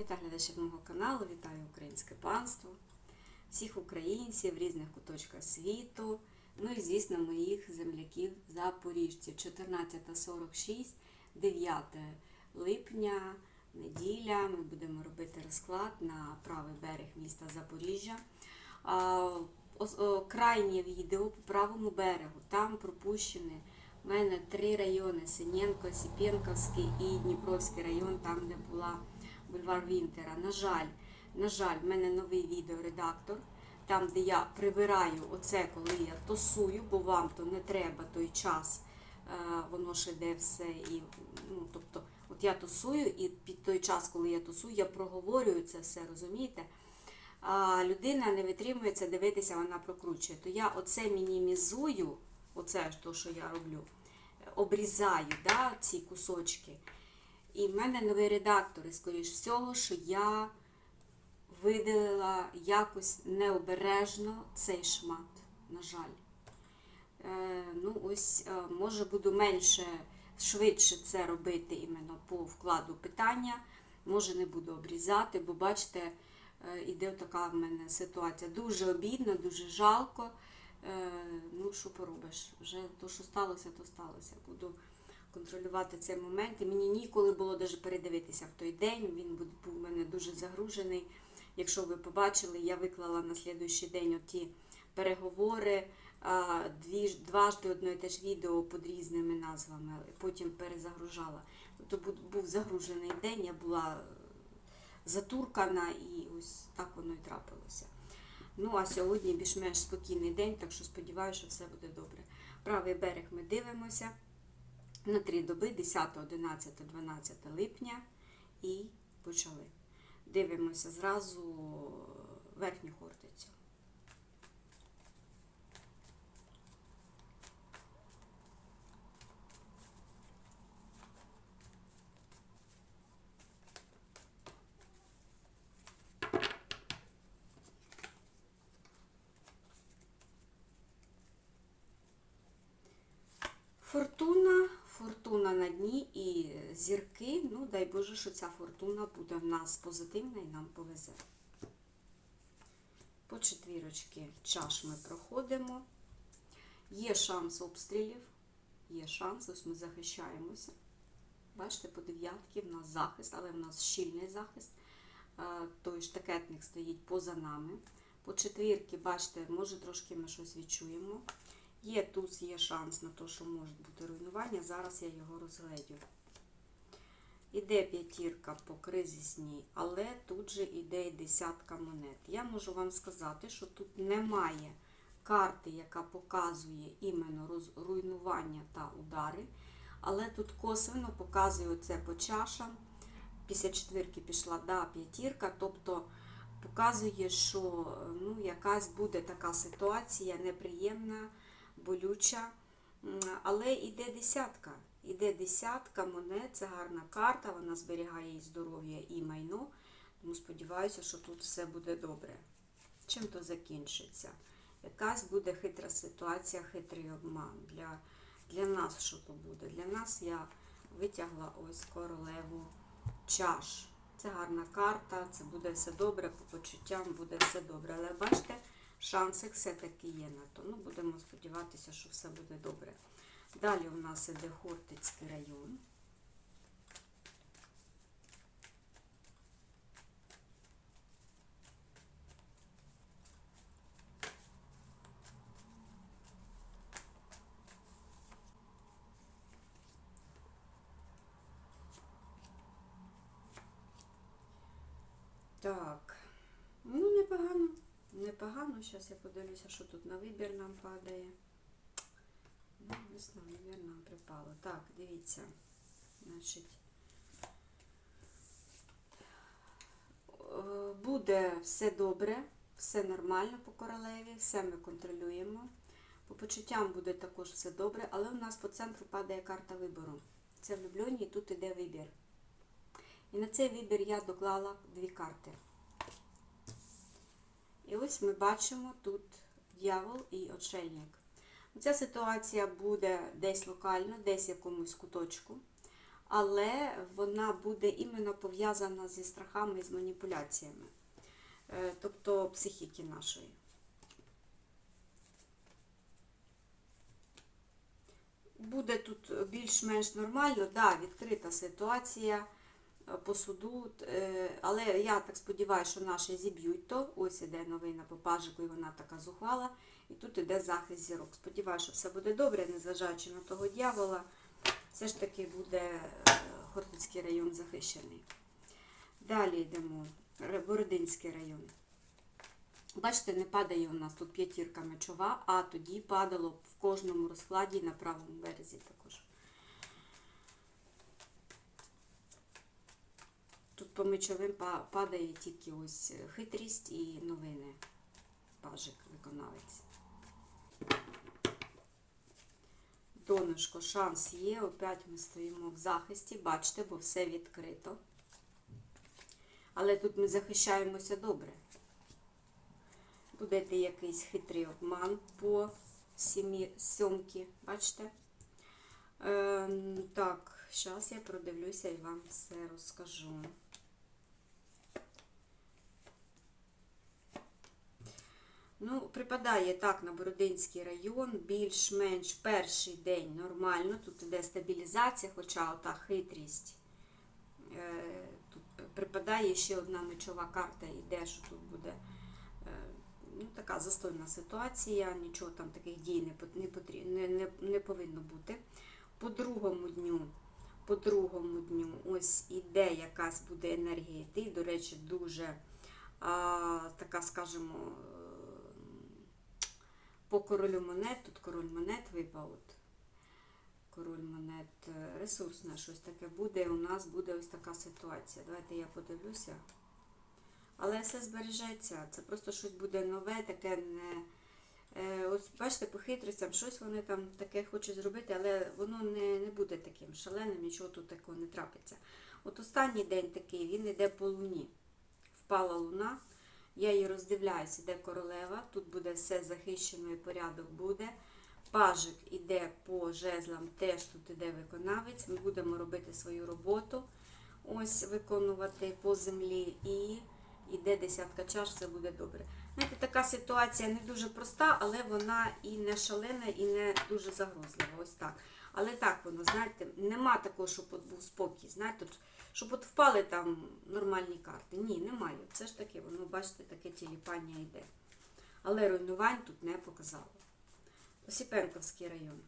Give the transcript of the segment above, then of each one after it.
Вітаю глядачів мого каналу, вітаю українське панство, всіх українців в різних куточках світу. Ну і, звісно, моїх земляків запоріжців. 14.46, 9 липня, неділя. Ми будемо робити розклад на правий берег міста Запоріжжя. Крайнє відео по правому берегу. Там пропущені в мене три райони: Синєнко, Сіпєнковський і Дніпровський район, там, де була бульвар Вінтера. На жаль, на жаль, в мене новий відеоредактор, там, де я прибираю оце, коли я тосую, бо вам то не треба той час, е, воно ж іде все. І, ну, тобто, от я тосую, і під той час, коли я тосую, я проговорюю це все, розумієте? А людина не витримується дивитися, вона прокручує. То я оце мінімізую, оце то, що я роблю, обрізаю да, ці кусочки. І в мене новий редактор, і скоріш всього, що я видалила якось необережно цей шмат, на жаль. Е, ну, ось, е, може, буду менше, швидше це робити іменно по вкладу питання. Може, не буду обрізати, бо бачите, е, іде така в мене ситуація. Дуже обідно, дуже жалко. Е, ну, що поробиш? Вже то, що сталося, то сталося. Буду контролювати цей момент. І мені ніколи було навіть передивитися в той день. Він був у мене дуже загружений. Якщо ви побачили, я виклала на слідуючий день оті переговори, дві, дважди одно і те ж відео під різними назвами, потім перезагружала. Тобто був, загружений день, я була затуркана і ось так воно і трапилося. Ну, а сьогодні більш-менш спокійний день, так що сподіваюся, що все буде добре. Правий берег ми дивимося на три доби 10, 11, 12 липня і почали. Дивимося зразу верхню хортицю. Фортуна, фортуна на дні і зірки. Ну, дай Боже, що ця фортуна буде в нас позитивна і нам повезе. По четвірочки чаш ми проходимо. Є шанс обстрілів, є шанс, ось ми захищаємося. Бачите, по дев'ятки в нас захист, але в нас щільний захист. Той штакетник стоїть поза нами. По четвірки, бачите, може трошки ми щось відчуємо. Є тут є шанс на те, що може бути руйнування. Зараз я його розгледю. Іде п'ятірка по кризисній, але тут же іде і десятка монет. Я можу вам сказати, що тут немає карти, яка показує іменно руйнування та удари. Але тут косвенно показує оце по чашам. Після четвірки пішла да, п'ятірка, тобто показує, що ну, якась буде така ситуація неприємна, болюча. Але йде десятка. Іде десятка монет, це гарна карта, вона зберігає і здоров'я, і майно. Тому сподіваюся, що тут все буде добре. Чим то закінчиться? Якась буде хитра ситуація, хитрий обман. Для, для нас що то буде? Для нас я витягла ось королеву чаш. Це гарна карта, це буде все добре, по почуттям буде все добре. Але бачите, шансик все-таки є на то. Ну, будемо сподіватися, що все буде добре. Далі у нас іде Хортицький район. Так, ну непогано, непогано. Зараз я подивлюся, що тут на вибір нам падає. Ну, ось на вибір нам припало. Так, дивіться. Значить, е, буде все добре, все нормально по королеві, все ми контролюємо. По почуттям буде також все добре, але у нас по центру падає карта вибору. Це влюблені, і тут іде вибір. І на цей вибір я доклала дві карти. І ось ми бачимо тут дьявол і отшельник. Ця ситуація буде десь локально, десь в якомусь куточку. але вона буде іменно пов'язана зі страхами і з маніпуляціями, Е, тобто психіки нашої. Буде тут більш-менш нормально, да, відкрита ситуація по суду, е, але я так сподіваюся, що наші зіб'ють то. Ось іде новина по пажику, і вона така зухвала. І тут іде захист зірок. Сподіваюся, що все буде добре, незважаючи на того дьявола, все ж таки буде е, Хортицький район захищений. Далі йдемо. Бородинський район. Бачите, не падає у нас тут п'ятірка мечова, а тоді падало в кожному розкладі на правому березі також. Тут по мечовим падає тільки ось хитрість і новини. Пажик виконавець. Донышко, шанс є. Опять ми стоїмо в захисті, бачите, бо все відкрито. Але тут ми захищаємося добре. Буде якийсь хитрий обман по сімі, сьомки, бачите? Ем, так, зараз я продивлюся і вам все розкажу. Ну, припадає так на Бородинський район, більш-менш перший день нормально. Тут іде стабілізація, хоча ота хитрість. Е, тут припадає ще одна мечова карта, іде, що тут буде е, ну, така застойна ситуація, нічого там таких дій не, не, не, не, повинно бути. По другому дню, по другому дню, ось іде якась буде енергія йти. До речі, дуже а, така, скажімо, по королю монет, тут король монет випав. От. Король монет е, ресурсне щось таке буде. У нас буде ось така ситуація. Давайте я подивлюся. Але все збережеться. Це просто щось буде нове, таке не. Е, ось бачите, по хитростям, щось вони там таке хочуть зробити, але воно не, не буде таким шаленим, нічого тут такого не трапиться. От останній день такий, він йде по луні. Впала луна. Я її роздивляюся, де королева. Тут буде все захищено і порядок буде. Пажик іде по жезлам, теж тут іде виконавець. Ми будемо робити свою роботу. Ось виконувати по землі і іде десятка чаш, все буде добре. Знаєте, така ситуація не дуже проста, але вона і не шалена, і не дуже загрозлива. Ось так. Але так воно, знаєте, нема такого, щоб був спокій. Знаєте, щоб от впали там нормальні карти. Ні, немає. Все ж таки, воно, бачите, таке тіліпання йде. Але руйнувань тут не показало. Осіпенковський район.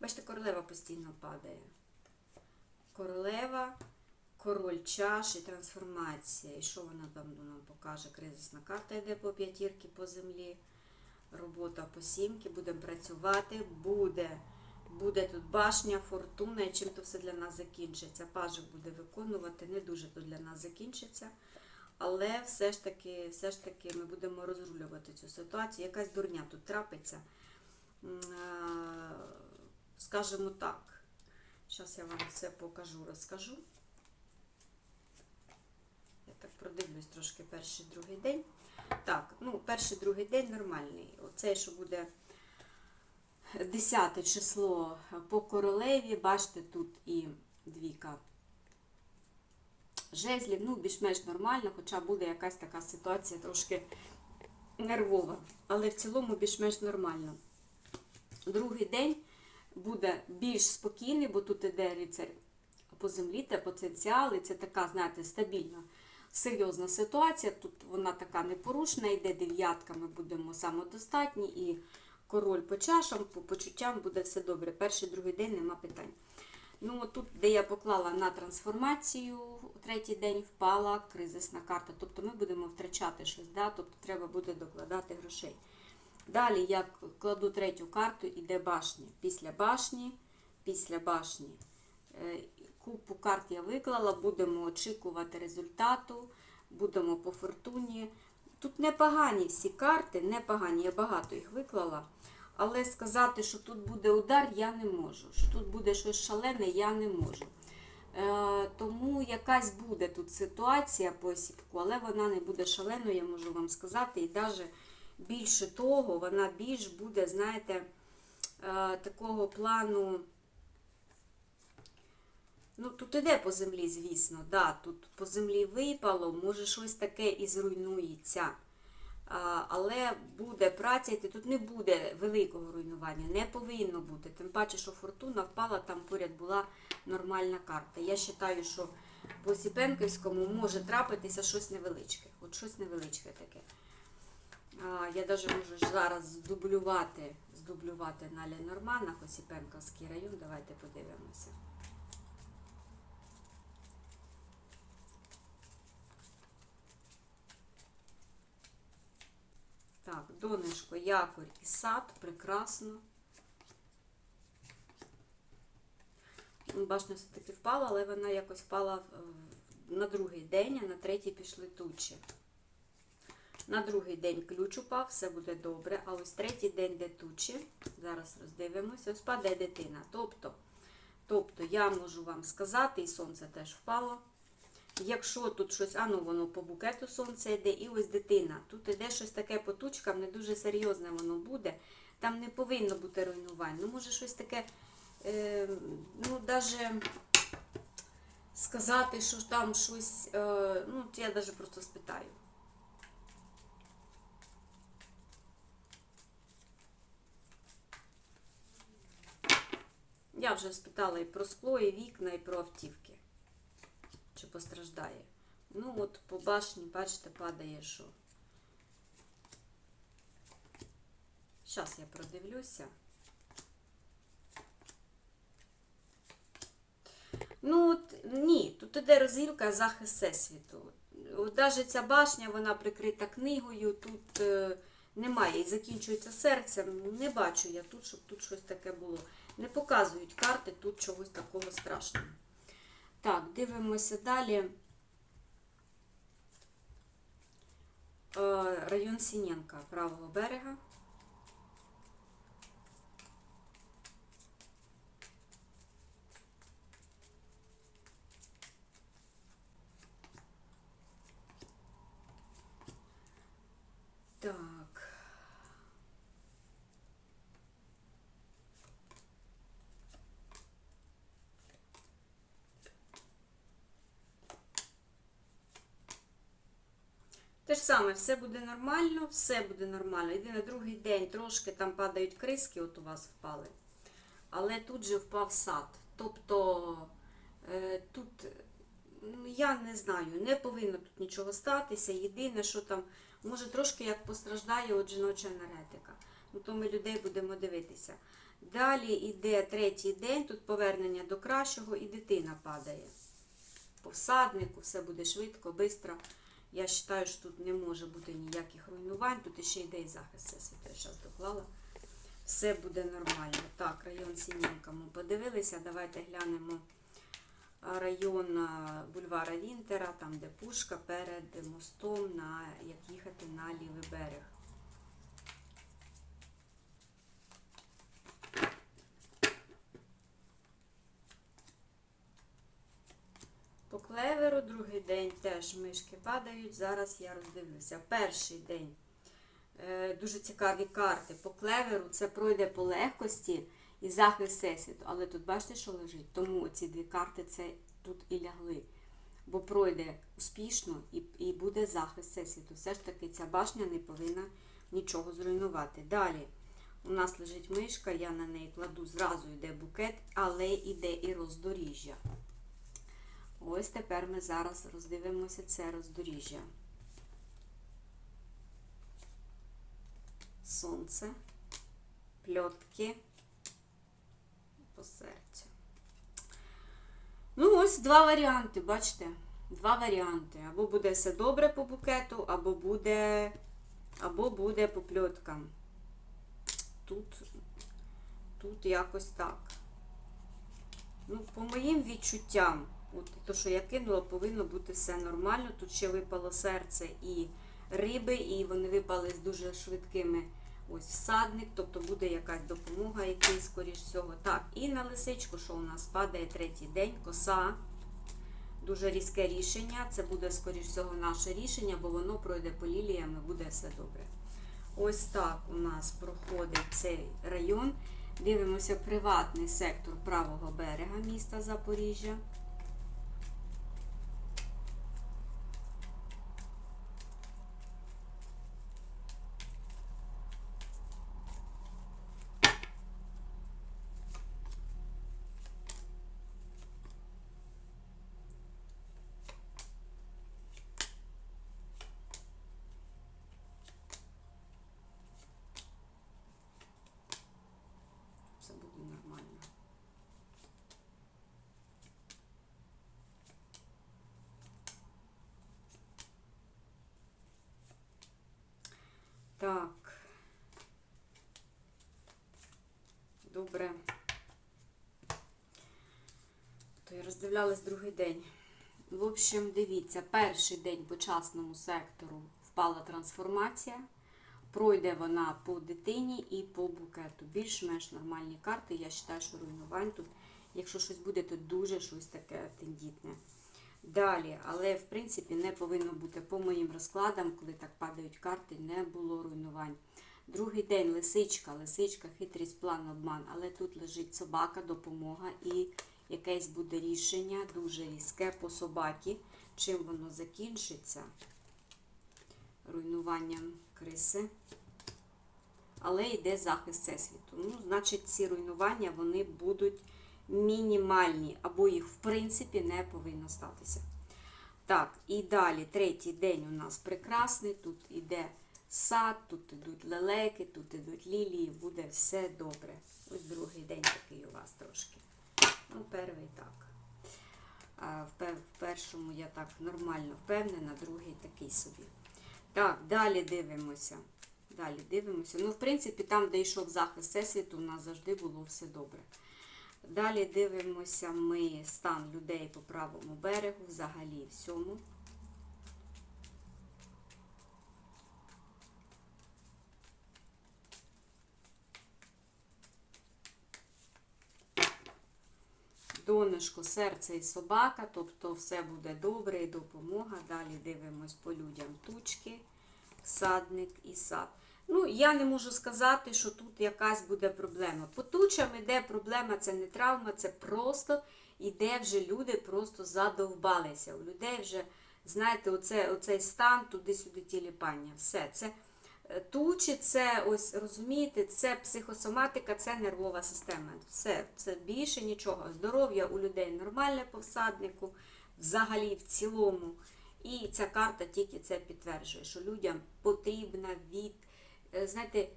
Бачите, королева постійно падає. Королева, король чаш і трансформація. І що вона там нам покаже? Кризисна карта йде по п'ятірки по землі. Робота по сімки. Будемо працювати. Буде. Буде тут башня, фортуна, і чим то все для нас закінчиться. Пажик буде виконувати, не дуже то для нас закінчиться. Але все ж таки, все ж таки ми будемо розрулювати цю ситуацію. Якась дурня тут трапиться. М, Скажімо так. Зараз я вам все покажу, розкажу. Так продивлюсь трошки перший другий день. Так, ну, перший другий день нормальний. Оцей, що буде 10 число по королеві, бачите, тут і двіка жезлів, ну, більш-менш нормально, хоча буде якась така ситуація трошки нервова. Але в цілому більш-менш нормально. Другий день буде більш спокійний, бо тут іде рицар по землі, та потенціал, і це така, знаєте, стабільна, серйозна ситуація. Тут вона така непорушна, йде дев'ятка, ми будемо самодостатні, і король по чашам, по почуттям буде все добре. Перший, другий день нема питань. Ну, тут, де я поклала на трансформацію, третій день впала кризисна карта. Тобто ми будемо втрачати щось, да? тобто треба буде докладати грошей. Далі я кладу третю карту, іде башня. Після башні, після башні. Купу карт я виклала, будемо очікувати результату, будемо по фортуні. Тут непогані всі карти, непогані, я багато їх виклала. Але сказати, що тут буде удар, я не можу. Що тут буде щось шалене, я не можу. Е, тому якась буде тут ситуація по осіпку, але вона не буде шаленою, я можу вам сказати. І навіть більше того, вона більш буде, знаєте, е, такого плану. Ну, тут іде по землі, звісно, да, тут по землі випало, може щось таке і зруйнується. А, але буде праця йти, тут не буде великого руйнування, не повинно бути. Тим паче, що фортуна впала, там поряд була нормальна карта. Я вважаю, що по Сіпенківському може трапитися щось невеличке. От щось невеличке таке. А, я навіть можу зараз здублювати, здублювати на Ленорманах, Осіпенківський район. Давайте подивимося. Так, донечко, якорь і сад, прекрасно. Башня все-таки впала, але вона якось впала на другий день, а на третій пішли тучі. На другий день ключ упав, все буде добре. А ось третій день, де тучі, зараз роздивимося, ось падає дитина. Тобто, тобто я можу вам сказати, і сонце теж впало. Якщо тут щось, а ну воно по букету сонце йде, і ось дитина. Тут іде щось таке по тучкам, не дуже серйозне воно буде. Там не повинно бути руйнувань. Ну, може, щось таке, е, ну, навіть сказати, що там щось, е, ну, я навіть просто спитаю. Я вже спитала і про скло, і вікна, і про автівки чи постраждає. Ну, от по башні, бачите, падає що. Зараз я продивлюся. Ну, от, ні, тут іде розділка захист всесвіту. От навіть ця башня, вона прикрита книгою, тут е, немає і закінчується серцем. Не бачу я тут, щоб тут щось таке було. Не показують карти тут чогось такого страшного. Так, дивимося далі. Е, Район Сінєнка правого берега. Так. Саме, все буде нормально, все буде нормально. Єдине, другий день трошки там падають криски, от у вас впали. Але тут же впав сад. Тобто е, тут, ну, я не знаю, не повинно тут нічого статися. Єдине, що там, може трошки як постраждає от жіноча енергетика. Ну, то ми людей будемо дивитися. Далі йде третій день, тут повернення до кращого і дитина падає. По всаднику все буде швидко, швидко. Я вважаю, що тут не може бути ніяких руйнувань. Тут ще йде і захист всесвіту. Я зараз доклала. Все буде нормально. Так, район Сінінка ми подивилися. Давайте глянемо район бульвара Вінтера, там де пушка перед мостом, на, як їхати на лівий берег. По клеверу другий день теж мишки падають. Зараз я роздивлюся. Перший день е, дуже цікаві карти. По клеверу це пройде по легкості і захист всесвіту. Але тут бачите, що лежить? Тому ці дві карти це тут і лягли. Бо пройде успішно і, і буде захист всесвіту. Все ж таки ця башня не повинна нічого зруйнувати. Далі у нас лежить мишка, я на неї кладу, зразу йде букет, але йде і роздоріжжя. Ось тепер ми зараз роздивимося це роздоріжжя. Сонце, пльотки по серцю. Ну, ось два варіанти, бачите? Два варіанти. Або буде все добре по букету, або буде, або буде по пльоткам. Тут, тут якось так. Ну, по моїм відчуттям. От то, що я кинула, повинно бути все нормально. Тут ще випало серце і риби, і вони випали з дуже швидкими ось всадник, тобто буде якась допомога, який, скоріш всього. Так, і на лисичку, що у нас падає третій день, коса. дуже різке рішення. Це буде, скоріш всього, наше рішення, бо воно пройде по ліліям і буде все добре. Ось так у нас проходить цей район. Дивимося приватний сектор правого берега міста Запоріжжя. Все буде нормально. Так. Добре. То я роздивлялась другий день. В общем, дивіться, перший день по частному сектору впала трансформація. Пройде вона по дитині і по букету. Більш-менш нормальні карти. Я вважаю, що руйнувань тут, якщо щось буде, то дуже щось таке тендітне. Далі, але в принципі не повинно бути по моїм розкладам, коли так падають карти, не було руйнувань. Другий день лисичка, лисичка, хитрість, план, обман, але тут лежить собака, допомога і якесь буде рішення дуже різке по собакі. Чим воно закінчиться? Руйнуванням криси. Але йде захист всесвіту. Ну, значить, ці руйнування вони будуть мінімальні, або їх в принципі не повинно статися. Так, і далі третій день у нас прекрасний. Тут іде сад, тут ідуть лелеки, тут ідуть лілії, буде все добре. Ось другий день такий у вас трошки. Ну, перший так. В першому я так нормально впевнена, другий такий собі. Так, далі дивимося. Далі дивимося. Ну, в принципі, там, де йшов захист всесвіту, у нас завжди було все добре. Далі дивимося ми стан людей по правому берегу, взагалі всьому. Донышко, серце і собака, тобто все буде добре і допомога. Далі дивимось по людям тучки, садник і сад. Ну, я не можу сказати, що тут якась буде проблема. По тучам іде проблема, це не травма, це просто іде вже люди просто задовбалися. У людей вже, знаєте, оце, оцей стан туди-сюди тіліпання. Все. Це е, тучі, це ось розумієте, це психосоматика, це нервова система. Все, це більше нічого. Здоров'я у людей нормальне по всаднику, взагалі в цілому. І ця карта тільки це підтверджує, що людям потрібна від, знаєте,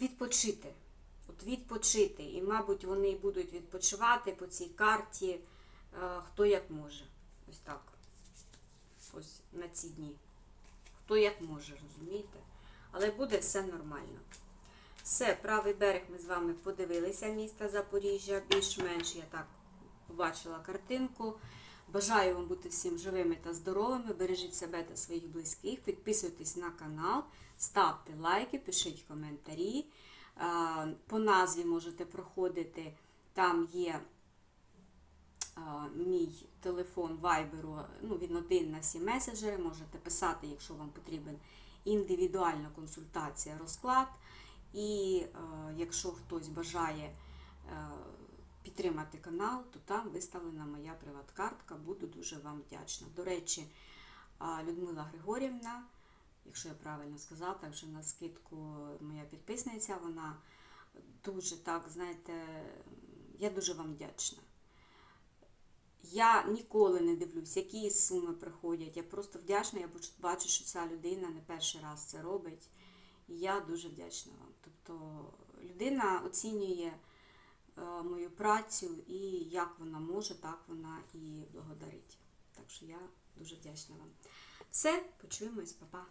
відпочити. От відпочити. І, мабуть, вони будуть відпочивати по цій карті е, хто як може. Ось так. Ось на ці дні. Хто як може, розумієте? Але буде все нормально. Все, правий берег ми з вами подивилися міста Запоріжжя. Більш-менш я так побачила картинку. Бажаю вам бути всім живими та здоровими. Бережіть себе та своїх близьких. Підписуйтесь на канал, ставте лайки, пишіть коментарі. По назві можете проходити. Там є мій телефон вайберу, ну, він один на всі меседжери. Можете писати, якщо вам потрібен індивідуальна консультація, розклад. І е, якщо хтось бажає е, підтримати канал, то там виставлена моя приват-картка. Буду дуже вам вдячна. До речі, Людмила Григорівна, якщо я правильно сказала, так вже на скидку моя підписниця, вона дуже так, знаєте, я дуже вам вдячна. Я ніколи не дивлюсь, які суми приходять. Я просто вдячна, я бачу, що ця людина не перший раз це робить. І я дуже вдячна вам. Тобто людина оцінює мою працю і як вона може, так вона і благодарить. Так що я дуже вдячна вам. Все, почуємось, па-па.